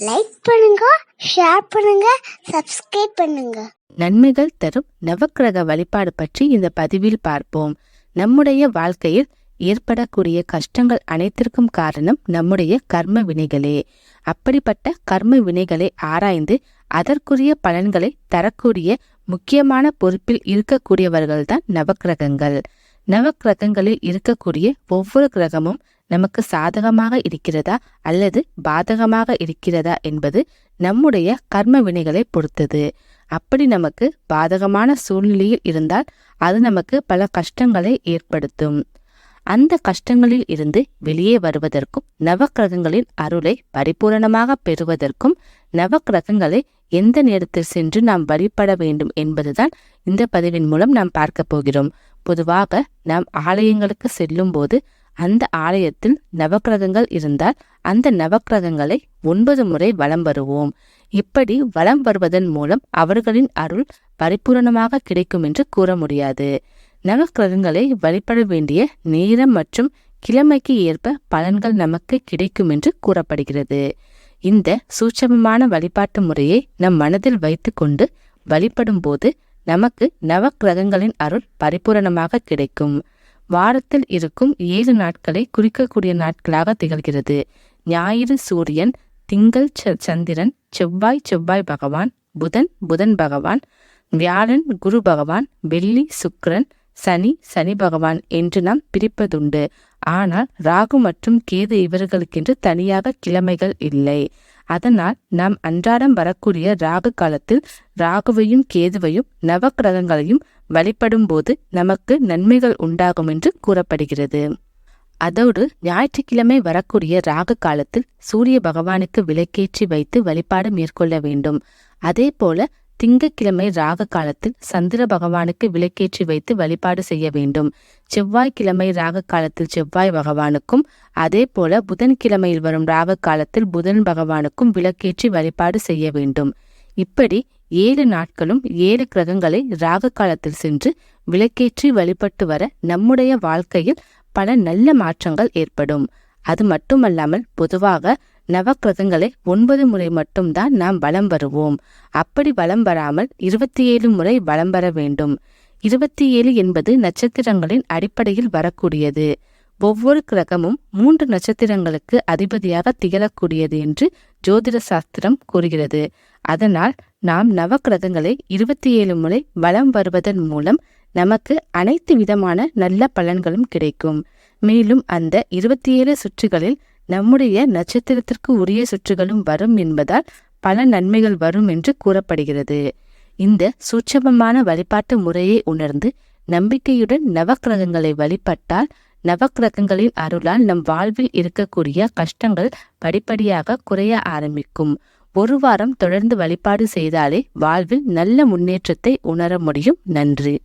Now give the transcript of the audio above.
Like பண்ணுங்க share பண்ணுங்க subscribe பண்ணுங்க. நன்மைகள் தரும் நவக்கிரக வழிபாடு பற்றி இந்த பதிவில் பார்ப்போம். நம்முடைய வாழ்க்கையில் ஏற்படக்கூடிய கஷ்டங்கள் அனைத்திற்கும் காரணம் நம்முடைய கர்ம வினைகளே. அப்படிப்பட்ட கர்ம வினைகளை ஆராய்ந்து அதற்குரிய பலன்களை தரக்கூடிய முக்கியமான பொறுப்பில் இருக்கக்கூடியவர்கள்தான் நவக்கிரகங்கள். நவக்கிரகங்களில் இருக்கக்கூடிய ஒவ்வொரு கிரகமும் நமக்கு சாதகமாக இருக்கிறதா அல்லது பாதகமாக இருக்கிறதா என்பது நம்முடைய கர்ம வினைகளை பொறுத்தது. அப்படி நமக்கு பாதகமான சூழ்நிலையில் இருந்தால் அது நமக்கு பல கஷ்டங்களை ஏற்படுத்தும். அந்த கஷ்டங்களில் இருந்து வெளியே வருவதற்கும் நவக்கிரகங்களின் அருளை பரிபூரணமாக பெறுவதற்கும் நவக்கிரகங்களை எந்த நேரத்தில் சென்று நாம் வழிபட வேண்டும் என்பதுதான் இந்த பதிவின் மூலம் நாம் பார்க்க போகிறோம். பொதுவாக நாம் ஆலயங்களுக்கு செல்லும் போது அந்த ஆலயத்தில் நவக்கிரகங்கள் இருந்தால் அந்த நவக்கிரகங்களை ஒன்பது முறை வலம் வருவோம். இப்படி வலம் வருவதன் மூலம் அவர்களின் அருள் பரிபூரணமாக கிடைக்கும் என்று கூற முடியாது. நவக்கிரகங்களை வழிபட வேண்டிய நேரம் மற்றும் கிழமைக்கு ஏற்ப பலன்கள் நமக்கு கிடைக்கும் என்று கூறப்படுகிறது. இந்த சூட்சமமான வழிபாட்டு முறையை நம் மனதில் வைத்துக்கொண்டு வழிபடும் போது நமக்கு நவக்கிரகங்களின் அருள் பரிபூரணமாக கிடைக்கும். வாரத்தில் இருக்கும் ஏழு நாட்களை குறிக்கக்கூடிய நாட்களாக திகழ்கிறது. ஞாயிறு சூரியன் திங்கள் ச- சந்திரன் செவ்வாய் செவ்வாய் பகவான் புதன் புதன் பகவான் வியாழன் குரு பகவான் வெள்ளி சுக்ரன் சனி சனி பகவான் என்று நாம் பிரிப்பதுண்டு. ஆனால் ராகு மற்றும் கேது இவர்களுக்கென்று தனியாக கிழமைகள் இல்லை. அதனால் நாம் அன்றாடம் வரக்கூடிய ராகு காலத்தில் ராகுவையும் கேதுவையும் நவக்கிரகங்களையும் வழிபடும் போது நமக்கு நன்மைகள் உண்டாகும் என்று கூறப்படுகிறது. அதோடு ஞாயிற்றுக்கிழமை வரக்கூடிய ராகு காலத்தில் சூரிய பகவானுக்கு விளக்கேற்றி வைத்து வழிபாடு மேற்கொள்ள வேண்டும். அதே போல திங்கட்கிழமை ராக காலத்தில் சந்திர பகவானுக்கு விளக்கேற்றி வைத்து வழிபாடு செய்ய வேண்டும். செவ்வாய்க்கிழமை ராக காலத்தில் செவ்வாய் பகவானுக்கும் அதே போல புதன்கிழமையில் வரும் ராக காலத்தில் புதன் பகவானுக்கும் விளக்கேற்றி வழிபாடு செய்ய வேண்டும். இப்படி ஏழு நாட்களும் ஏழு கிரகங்களை ராக காலத்தில் சென்று விளக்கேற்றி வழிபட்டு வர நம்முடைய வாழ்க்கையில் பல நல்ல மாற்றங்கள் ஏற்படும். அது மட்டுமல்லாமல் பொதுவாக நவக்கிரகங்களை ஒன்பது முறை மட்டும்தான் நாம் வலம் வருவோம். அப்படி வலம் வராமல் இருபத்தி ஏழு முறை பலம் வர வேண்டும். இருபத்தி ஏழு என்பது நட்சத்திரங்களின் அடிப்படையில் வரக்கூடியது. ஒவ்வொரு கிரகமும் மூன்று நட்சத்திரங்களுக்கு அதிபதியாக திகழக்கூடியது என்று ஜோதிட சாஸ்திரம் கூறுகிறது. அதனால் நாம் நவக்கிரகங்களை இருபத்தி ஏழு முறை வலம் வருவதன் மூலம் நமக்கு அனைத்து விதமான நல்ல பலன்களும் கிடைக்கும். மேலும் அந்த இருபத்தி ஏழு சுற்றுகளில் நம்முடைய நட்சத்திரத்திற்கு உரிய சுற்றுகளும் வரும் என்பதால் பல நன்மைகள் வரும் என்று கூறப்படுகிறது. இந்த சூட்சமமான வழிபாட்டு முறையை உணர்ந்து நம்பிக்கையுடன் நவக்கிரகங்களை வழிபட்டால் நவக்கிரகங்களின் அருளால் நம் வாழ்வில் இருக்கக்கூடிய கஷ்டங்கள் படிப்படியாக குறைய ஆரம்பிக்கும். ஒரு வாரம் தொடர்ந்து வழிபாடு செய்தாலே வாழ்வில் நல்ல முன்னேற்றத்தை உணர முடியும். நன்றி.